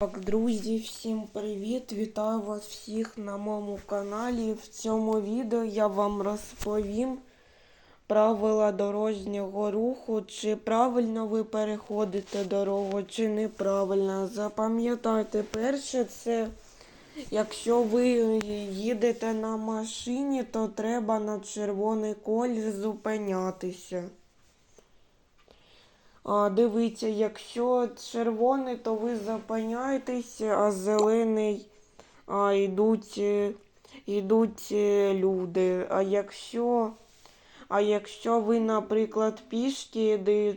Так, друзі, всім привіт! Вітаю вас всіх на моєму каналі. В цьому відео я вам розповім правила дорожнього руху, чи правильно ви переходите дорогу, чи неправильно. Запам'ятайте, перше, це якщо ви їдете на машині, то треба на червоний колір зупинятися. Дивіться, якщо червоний, то ви зупиняєтесь, а зелений а, йдуть, е, йдуть е, люди. А якщо, а якщо ви, наприклад, пішки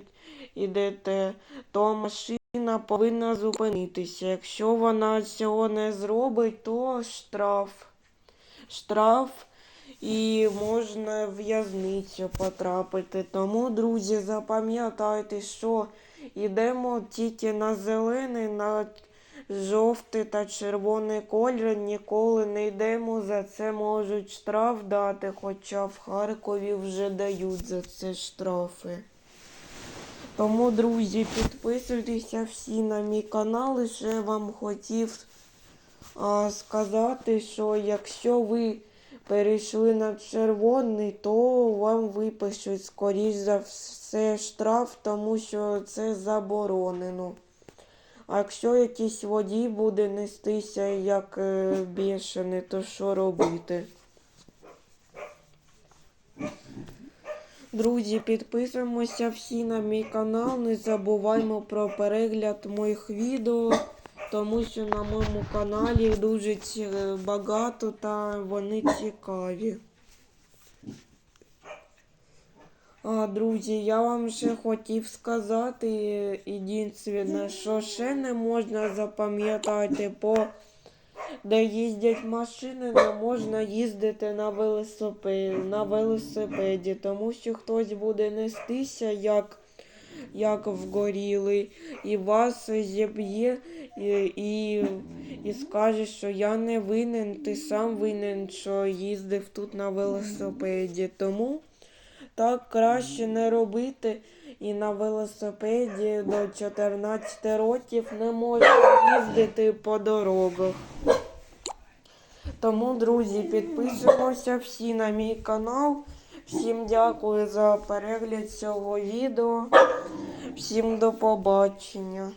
йдете, то машина повинна зупинитися. Якщо вона цього не зробить, то штраф. Штраф і можна в'язницю потрапити. Тому, друзі, запам'ятайте, що йдемо тільки на зелений, на жовтий та червоний колір. Ніколи не йдемо. За це можуть штраф дати, хоча в Харкові вже дають за це штрафи. Тому, друзі, підписуйтеся всі на мій канал. І ще вам хотів а, сказати, що якщо ви перейшли на червоний, то вам випишуть, скоріш за все, штраф, тому що це заборонено. А якщо якийсь водій буде нестися як е, бішений, то що робити? Друзі, підписуємося всі на мій канал. Не забуваймо про перегляд моїх відео, тому що на моєму каналі дуже багато та вони цікаві. А, друзі, я вам ще хотів сказати єдине, що ще не можна запам'ятати, по де їздять машини, не можна їздити на велосипеді, на велосипеді, тому що хтось буде нестися як, як вгорілий, і вас зіб'є і, і, і скаже, що я не винен, ти сам винен, що їздив тут на велосипеді. Тому так краще не робити. І на велосипеді до 14 років не можна їздити по дорогах. Тому, друзі, підписуємося всі на мій канал. Всім дякую за перегляд цього відео. Всім до побачення.